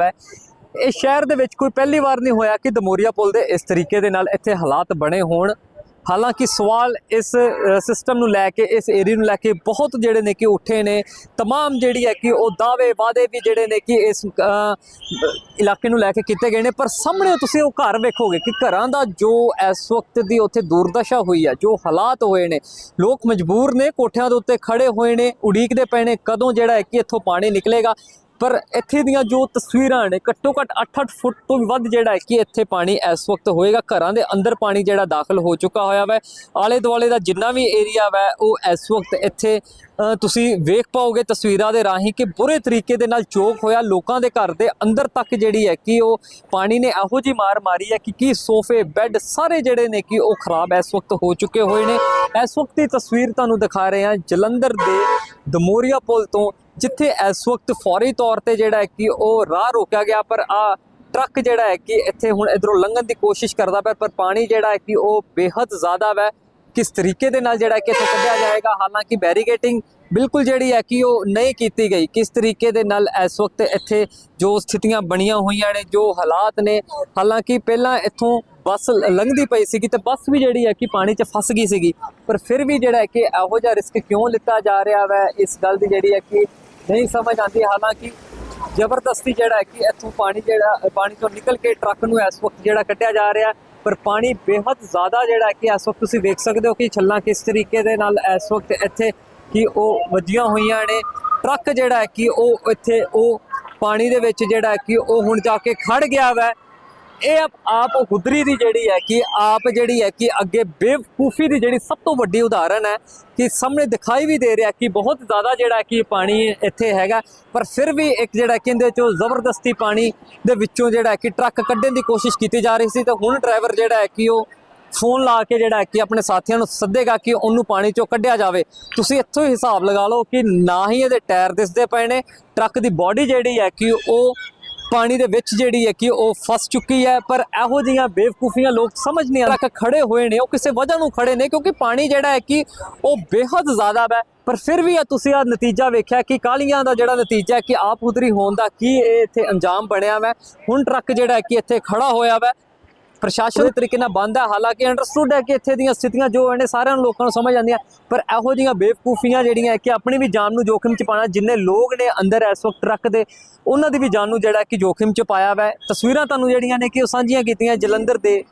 ਹੈ ਇਹ ਸ਼ਹਿਰ ਦੇ ਵਿੱਚ ਕੋਈ ਪਹਿਲੀ ਵਾਰ ਨਹੀਂ ਹੋਇਆ ਕਿ ਦਮੋਰੀਆ ਪੁਲ ਦੇ ਇਸ ਤਰੀਕੇ ਦੇ ਨਾਲ ਇੱਥੇ ਹਾਲਾਤ ਬਣੇ ਹੋਣ ਹਾਲਾਂਕਿ ਸਵਾਲ ਇਸ ਸਿਸਟਮ ਨੂੰ ਲੈ ਕੇ ਇਸ ਏਰੀਆ ਨੂੰ ਲੈ ਕੇ ਬਹੁਤ ਜਿਹੜੇ ਨੇ ਕਿ ਉੱਠੇ ਨੇ तमाम ਜਿਹੜੀ ਹੈ ਕਿ ਉਹ ਦਾਅਵੇ ਵਾਅਦੇ ਵੀ ਜਿਹੜੇ ਨੇ ਕਿ ਇਸ ਅ, ਇਲਾਕੇ ਨੂੰ ਲੈ ਕੇ ਕੀਤੇ ਗਏ ਨੇ ਪਰ ਸਾਹਮਣੇ ਤੁਸੀਂ ਉਹ ਘਰ ਵੇਖੋਗੇ ਕਿ ਘਰਾਂ ਦਾ ਜੋ ਇਸ ਵਕਤ ਦੀ ਉੱਥੇ ਦੁਰਦਸ਼ਾ ਹੋਈ ਹੈ ਜੋ ਹਾਲਾਤ ਹੋਏ ਨੇ ਲੋਕ ਮਜਬੂਰ ਨੇ ਕੋਠਿਆਂ ਦੇ ਉੱਤੇ ਖੜੇ ਹੋਏ ਨੇ ਉਡੀਕਦੇ ਪਏ ਨੇ ਕਦੋਂ ਜਿਹੜਾ ਹੈ ਕਿ ਇੱਥੋਂ ਪਾਣੀ ਨਿਕਲੇਗਾ ਪਰ ਇੱਥੇ ਦੀਆਂ ਜੋ ਤਸਵੀਰਾਂ ਨੇ, ਘੱਟੋ ਘੱਟ 8-8 ਫੁੱਟ ਤੋਂ ਵੀ ਵੱਧ ਜਿਹੜਾ ਹੈ ਕਿ ਇੱਥੇ ਪਾਣੀ ਇਸ ਵਕਤ ਹੋਏਗਾ। ਘਰਾਂ ਦੇ ਅੰਦਰ ਪਾਣੀ ਜਿਹੜਾ ਦਾਖਲ ਹੋ ਚੁੱਕਾ ਹੋਇਆ ਵੈ। ਆਲੇ ਦੁਆਲੇ ਦਾ ਜਿੰਨਾ ਵੀ ਏਰੀਆ ਵੈ, ਉਹ ਇਸ ਵਕਤ ਇੱਥੇ ਤੁਸੀਂ ਵੇਖ ਪਾਓਗੇ ਤਸਵੀਰਾਂ ਦੇ ਰਾਹੀਂ ਕਿ ਬੁਰੇ ਤਰੀਕੇ ਦੇ ਨਾਲ ਚੋਕ ਹੋਇਆ। ਲੋਕਾਂ ਦੇ ਘਰ ਦੇ ਅੰਦਰ ਤੱਕ ਜਿਹੜੀ ਹੈ ਕਿ ਉਹ ਪਾਣੀ ਨੇ ਇਹੋ ਜੀ ਮਾਰ ਮਾਰੀ ਹੈ ਕਿ ਕੀ ਸੋਫੇ, ਬੈੱਡ ਸਾਰੇ ਜਿਹੜੇ ਨੇ ਕਿ ਉਹ ਖਰਾਬ ਇਸ ਵਕਤ ਹੋ ਚੁੱਕੇ ਹੋਏ ਨੇ। ਇਸ ਵਕਤ ਦੀ ਤਸਵੀਰ ਤੁਹਾਨੂੰ ਦਿਖਾ ਰਹੇ ਹਾਂ ਜਲੰਧਰ ਦੇ ਦਮੋਰੀਆ ਪੁਲ ਤੋਂ ਜਿੱਥੇ ਇਸ ਵਕਤ ਫੌਰੀ ਤੌਰ ਤੇ ਜਿਹੜਾ ਹੈ ਕਿ ਉਹ ਰਾਹ ਰੋਕਿਆ ਗਿਆ, ਪਰ ਆ ਟਰੱਕ ਜਿਹੜਾ ਹੈ ਕਿ ਇੱਥੇ ਹੁਣ ਇਧਰੋਂ ਲੰਘਣ ਦੀ ਕੋਸ਼ਿਸ਼ ਕਰਦਾ ਪਿਆ, ਪਰ ਪਾਣੀ ਜਿਹੜਾ ਹੈ ਕਿ ਉਹ ਬੇਹੱਦ ਜ਼ਿਆਦਾ ਵੈ। ਕਿਸ ਤਰੀਕੇ ਦੇ ਨਾਲ ਜਿਹੜਾ ਕਿ ਇੱਥੇ ਕੱਢਿਆ ਜਾਏਗਾ? ਹਾਲਾਂਕਿ ਬੈਰੀਗੇਟਿੰਗ ਬਿਲਕੁਲ ਜਿਹੜੀ ਹੈ ਕਿ ਉਹ ਨਹੀਂ ਕੀਤੀ ਗਈ। ਕਿਸ ਤਰੀਕੇ ਦੇ ਨਾਲ ਇਸ ਵਕਤ ਇੱਥੇ ਜੋ ਸਥਿਤੀਆਂ ਬਣੀਆਂ ਹੋਈਆਂ ਨੇ, ਜੋ ਹਾਲਾਤ ਨੇ, ਹਾਲਾਂਕਿ ਪਹਿਲਾਂ ਇੱਥੋਂ ਬੱਸ ਲੰਘਦੀ ਪਈ ਸੀਗੀ ਤੇ ਬੱਸ ਵੀ ਜਿਹੜੀ ਹੈ ਕਿ ਪਾਣੀ 'ਚ ਫਸ ਗਈ ਸੀਗੀ। ਪਰ ਫਿਰ ਵੀ ਜਿਹੜਾ ਹੈ ਕਿ ਇਹੋ ਜਿਹਾ ਰਿਸਕ ਕਿਉਂ ਲਿੱਤਾ ਜਾ ਰਿਹਾ ਵੈ? ਇਸ ਗੱਲ ਦੀ ਜਿਹੜੀ ਹੈ ਕਿ ਨਹੀਂ ਸਮਝ ਆਉਂਦੀ। ਹਾਲਾਂਕਿ ਜ਼ਬਰਦਸਤੀ ਜਿਹੜਾ ਹੈ ਕਿ ਇੱਥੋਂ ਪਾਣੀ ਜਿਹੜਾ, ਪਾਣੀ ਤੋਂ ਨਿਕਲ ਕੇ ਟਰੱਕ ਨੂੰ ਇਸ ਵਕਤ ਜਿਹੜਾ ਕੱਢਿਆ ਜਾ ਰਿਹਾ। ਪਰ ਪਾਣੀ ਬੇਹੱਦ ਜ਼ਿਆਦਾ ਜਿਹੜਾ ਕਿ ਇਸ ਵਕਤ ਤੁਸੀਂ ਵੇਖ ਸਕਦੇ ਹੋ ਕਿ ਛੱਲਾਂ ਕਿਸ ਤਰੀਕੇ ਦੇ ਨਾਲ ਇਸ ਵਕਤ ਇੱਥੇ ਕਿ ਉਹ ਵੱਜੀਆਂ ਹੋਈਆਂ ਨੇ। ਟਰੱਕ ਜਿਹੜਾ ਹੈ ਕਿ ਉਹ ਇੱਥੇ, ਉਹ ਪਾਣੀ ਦੇ ਵਿੱਚ ਜਿਹੜਾ ਹੈ ਕਿ ਉਹ ਹੁਣ ਜਾ ਕੇ ਖੜ ਗਿਆ ਵੈ। ਇਹ ਆਪ ਆਪ ਦੀ ਜਿਹੜੀ ਹੈ ਕਿ ਆਪ ਜਿਹੜੀ ਹੈ ਕਿ ਅੱਗੇ ਬੇਵਕੂਫੀ ਦੀ ਜਿਹੜੀ ਸਭ ਤੋਂ ਵੱਡੀ ਉਦਾਹਰਨ ਹੈ ਕਿ ਸਾਹਮਣੇ ਦਿਖਾਈ ਵੀ ਦੇ ਰਿਹਾ ਕਿ ਬਹੁਤ ਜ਼ਿਆਦਾ ਜਿਹੜਾ ਕਿ ਪਾਣੀ ਇੱਥੇ ਹੈਗਾ, ਪਰ ਫਿਰ ਵੀ ਇੱਕ ਜਿਹੜਾ ਕਿ ਇਹਦੇ ਚੋਂ ਜ਼ਬਰਦਸਤੀ ਪਾਣੀ ਦੇ ਵਿੱਚੋਂ ਜਿਹੜਾ ਕਿ ਟਰੱਕ ਕੱਢਣ ਦੀ ਕੋਸ਼ਿਸ਼ ਕੀਤੀ ਜਾ ਰਹੀ ਸੀ ਤੇ ਹੁਣ ਡਰਾਈਵਰ ਜਿਹੜਾ ਹੈ ਕਿ ਉਹ ਫੋਨ ਲਾ ਕੇ ਜਿਹੜਾ ਹੈ ਕਿ ਆਪਣੇ ਸਾਥੀਆਂ ਨੂੰ ਸੱਦੇਗਾ ਕਿ ਉਹਨੂੰ ਪਾਣੀ ਚੋਂ ਕੱਢਿਆ ਜਾਵੇ। ਤੁਸੀਂ ਇੱਥੋਂ ਹੀ ਹਿਸਾਬ ਲਗਾ ਲਓ ਕਿ ਨਾ ਹੀ ਇਹਦੇ ਟਾਇਰ ਦਿਸਦੇ ਪਏ ਨੇ, ਟਰੱਕ ਦੀ ਬਾਡੀ ਜਿਹੜੀ ਹੈ ਕਿ ਉਹ ਪਾਣੀ ਦੇ ਵਿੱਚ ਜਿਹੜੀ ਹੈ ਕਿ ਉਹ ਫਸ ਚੁੱਕੀ ਹੈ, ਪਰ ਇਹੋ ਜਿਹੀਆਂ ਬੇਵਕੂਫੀਆਂ ਲੋਕ ਸਮਝ ਨਹੀਂ ਆ ਰਿਹਾ ਖੜੇ ਹੋਏ ਨੇ, ਉਹ ਕਿਸੇ ਵਜ੍ਹਾ ਨੂੰ ਖੜੇ ਨੇ, ਕਿਉਂਕਿ ਪਾਣੀ ਜਿਹੜਾ ਹੈ ਕਿ ਉਹ ਬੇਹੱਦ ਜ਼ਿਆਦਾ ਹੈ ਪਰ ਫਿਰ ਵੀ ਆ ਤੁਸੀਂ ਆ ਨਤੀਜਾ ਵੇਖਿਆ ਕਿ ਕਾਲੀਆਂ ਦਾ ਜਿਹੜਾ ਨਤੀਜਾ ਹੈ ਕਿ ਆਪ ਉਧਰੀ ਹੋਣ ਦਾ ਕੀ ਇਹ ਇੱਥੇ ਅੰਜਾਮ ਬਣਿਆ ਵੈ। ਹੁਣ ਟਰੱਕ ਜਿਹੜਾ ਹੈ ਕਿ ਇੱਥੇ ਖੜਾ ਹੋਇਆ ਵੈ। ਪ੍ਰਸ਼ਾਸਨ ਦੇ ਤਰੀਕੇ ਨਾਲ ਬੰਦ ਹੈ। ਹਾਲਾਂਕਿ ਅੰਡਰਸਟੂਡ ਹੈ ਕਿ ਇੱਥੇ ਦੀਆਂ ਸਥਿਤੀਆਂ ਜੋ ਨੇ ਸਾਰਿਆਂ ਨੂੰ ਲੋਕਾਂ ਨੂੰ ਸਮਝ ਆਉਂਦੀਆਂ ਪਰ ਇਹੋ ਜਿਹੀਆਂ ਬੇਵਕੂਫੀਆਂ ਜਿਹੜੀਆਂ ਕਿ ਆਪਣੀ ਵੀ ਜਾਨ ਨੂੰ ਜੋਖਮ ਚ ਪਾਣਾ ਜਿੰਨੇ ਲੋਕ ਨੇ ਅੰਦਰ ਇਸ ਵਕਤ ਟਰੱਕ ਦੇ ਉਹਨਾਂ ਦੀ ਵੀ ਜਾਨ ਨੂੰ ਜਿਹੜਾ ਕਿ ਜੋਖਮ ਚ ਪਾਇਆ ਵੈ। ਤਸਵੀਰਾਂ ਤੁਹਾਨੂੰ ਜਿਹੜੀਆਂ ਨੇ ਕਿ ਉਹ ਸਾਂਝੀਆਂ ਕੀਤੀਆਂ ਜਲੰਧਰ ਦੇ